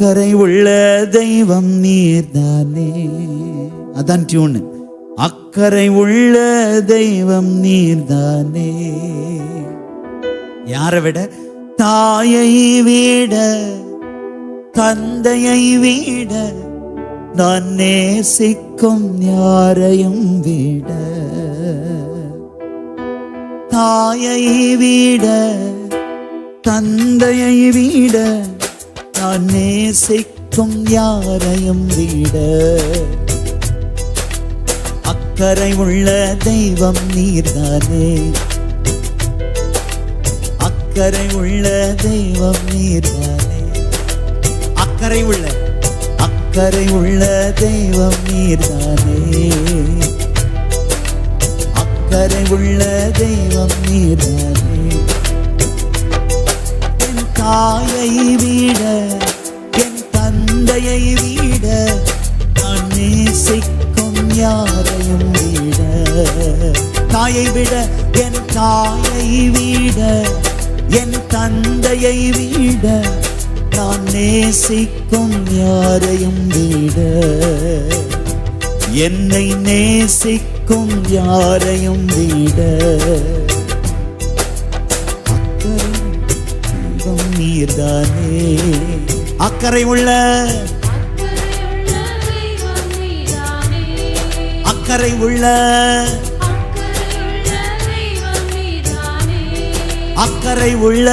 அக்கறை உள்ள தெய்வம் நீர்தானே அதான் டியூன் அக்கறை உள்ள தெய்வம் நீர்தானே யாரை விட? தாயை விட தந்தையை விட நான் நேசிக்கும் யாரையும் விட. தாயை விட தந்தையை விட நான் நேசிக்கும் யாரையும் விட அக்கறை உள்ள தெய்வம் நீர்தானே? அக்கறை உள்ள தெய்வம் நீர்தானே? அக்கறை உள்ள அக்கறை உள்ள தெய்வம் நீர்தானே? அக்கறை உள்ள தெய்வம் நீர்தானே? தாயை விட என் தந்தையை விட நான் நேசிக்கும் யாரையும் விட. தாயை விட என் தாயை விட என் தந்தையை விட நான் நேசிக்கும் யாரையும் விட. என்னை நேசிக்கும் யாரையும் விட. நீர்தானே அக்கறை உள்ள அக்கறை உள்ள அக்கறை உள்ள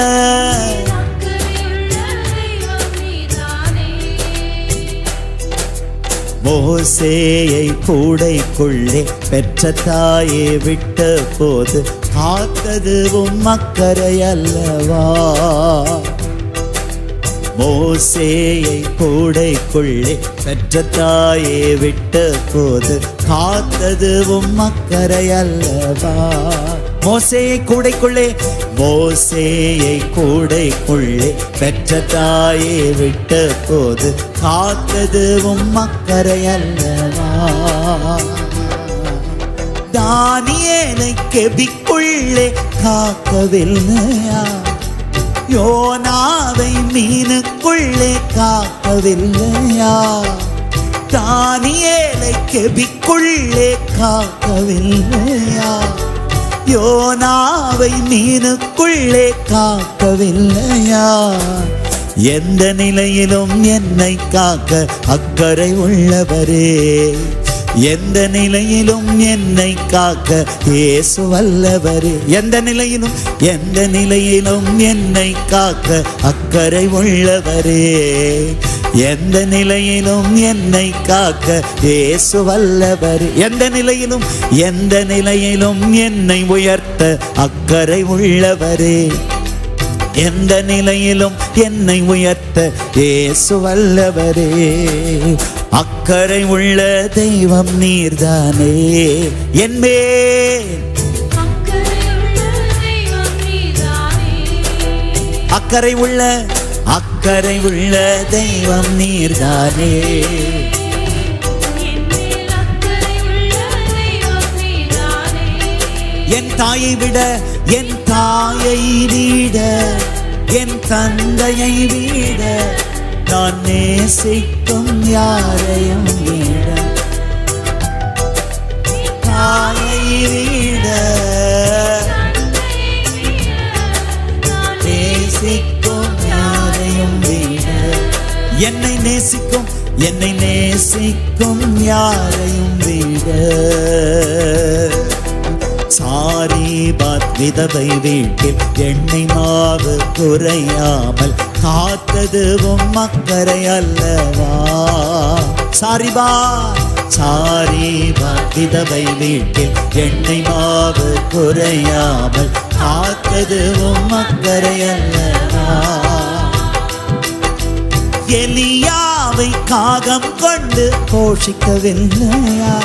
மோசேயை கூடைக்குள்ளே பெற்ற தாயே விட்ட போது காத்ததுவும் அக்கறை அல்லவா? மோசேயை கூடைக்குள்ளே பெற்ற தாயே விட்ட போது காத்ததுவும் அக்கறை அல்லவா? மோசேயை கூடைக்குள்ளே மோசேயை கூடைக்குள்ளே பெற்ற தாயே விட்ட போது காத்ததுவும் அக்கறை அல்லவா? தானியேலை கெபிக்குள்ளே காக்கவில்லையா? யோனாவை மீனுக்குள்ளே காக்கவில்லையா? தானியேலை கெபிக்குள்ளே காக்கவில்லையா? யோனாவை மீனுக்குள்ளே காக்கவில்லையா? எந்த நிலையிலும் என்னை காக்க அக்கறை உள்ளவரே. எந்த நிலையிலும் என்னை காக்க இயேசு வல்லவரே. எந்த நிலையிலும் எந்த நிலையிலும் என்னை காக்க அக்கறை உள்ளவரே. எந்த நிலையிலும் என்னை காக்க இயேசு வல்லவரே. எந்த நிலையிலும் எந்த நிலையிலும் என்னை உயர்த்த அக்கறை உள்ளவரே. எந்த நிலையிலும் என்னை உயர்த்த இயேசு வல்லவரே. அக்கறை உள்ள தெய்வம் நீர்தானே. என்மேல் அக்கறை உள்ள அக்கறை உள்ள தெய்வம் நீர்தானே. என் தாயை விட என் தாயை விட என் தந்தையை வீட நான் நேசிக்கும் யாரையும் வீட. தாயை வீட நேசிக்கும் யாரையும் வீட. என்னை நேசிக்கும் என்னை நேசிக்கும் யாரையும் வீட. சாரி பாத் விதவை வீட்டில் எண்ணெய் மாவு குறையாமல் காத்ததுவும் மக்கரை அல்லவா? சாரி பா. சாரி பாத் விதவை வீட்டில் எண்ணெய் மாவு குறையாமல் காத்ததுவும் மக்கரை அல்லவா? எலியாவை காகம் கொண்டு போஷிக்கவில்லையா?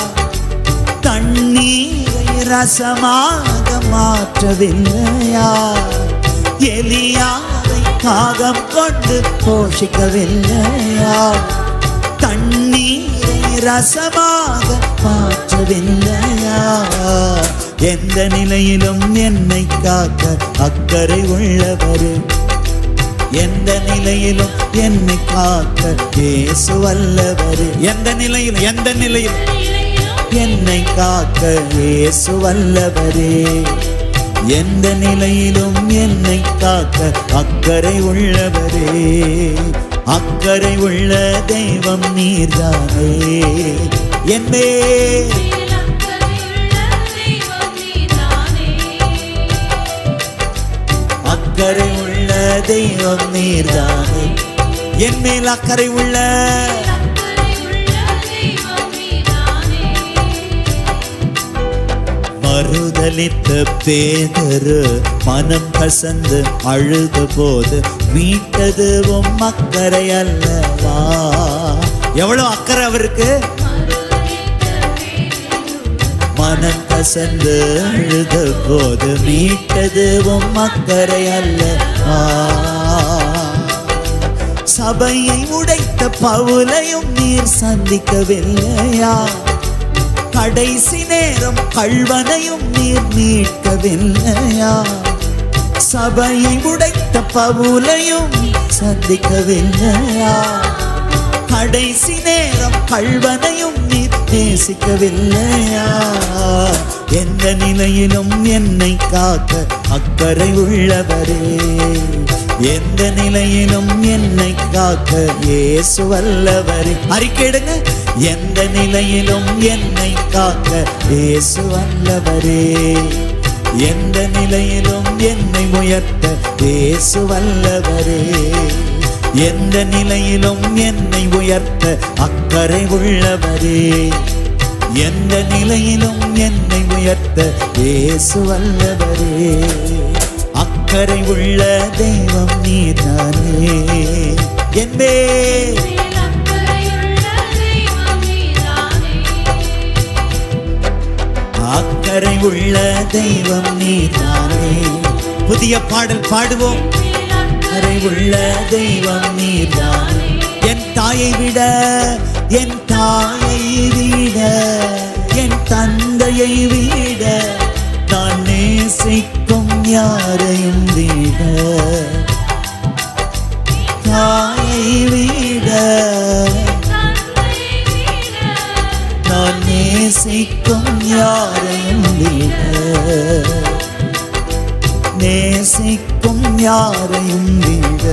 தண்ணீர் ரசமாக மாற்றவில்லையா எலியாவை காகம் கொண்டு போஷிக்கவில்லையா? தண்ணீரை ரசமாக மாற்றவில்லையா? எந்த நிலையிலும் என்னை காக்க அக்கறை உள்ளவரே. எந்த நிலையிலும் என்னை காக்க பேசுவல்லவர் எந்த நிலையில் எந்த நிலையில் என்னை காக்க இயேசு வல்லவரே. எந்த நிலையிலும் என்னை காக்க அக்கறை உள்ளவரே. அக்கறை உள்ள தெய்வம் நீர்தானே. என்னே அக்கறை உள்ள தெய்வம் நீர்தானே. என் மேல் அக்கறை உள்ள மறுதலித்த பேதரு மனம் கசந்து அழுத போது மீட்டது உம் அக்கறை அல்லவா? எவ்வளவு அக்கறை அவருக்கு? மனம் கசந்து அழுத போது மீட்டது உம் அக்கறை அல்லவா? சபையை உடைத்த பவுலையும் நீர் சந்திக்கவில்லையா? கடைசி நேரம் கள்வனையும் நீர் மீட்கவில்லையா? சபையை உடைத்த பவுலையும் சந்திக்கவில்லையா? கடைசி நேரம் கள்வனையும் நீர் நேசிக்கவில்லையா? எந்த நிலையிலும் என்னை காக்க அக்கறை உள்ளவரே. எந்த நிலையிலும் என்னை காக்க ஏசு வல்லவரே. அறிக்கையிடுங்க. எந்த நிலையிலும் என்னை காக்க இயேசு வல்லவரே. எந்த நிலையிலும் என்னை உயர்த்த இயேசு வல்லவரே. எந்த நிலையிலும் என்னை உயர்த்த அக்கறை உள்ளவரே. எந்த நிலையிலும் என்னை உயர்த்த இயேசு வல்லவரே. அக்கறை உள்ள தெய்வம் நீதானே என்பே. அக்கறை உள்ள தெய்வம் நீதானே புதிய பாடல் பாடுவோம். அக்கறை உள்ள தெய்வம் நீதானே என் தாயை விட என் தாயை விட என் தந்தையை விட தான் நேசிக்கும் யாரையும் விட. தாயை விட நேசிக்கும் யாரையும் விட. நேசிக்கும் யாரையும் விட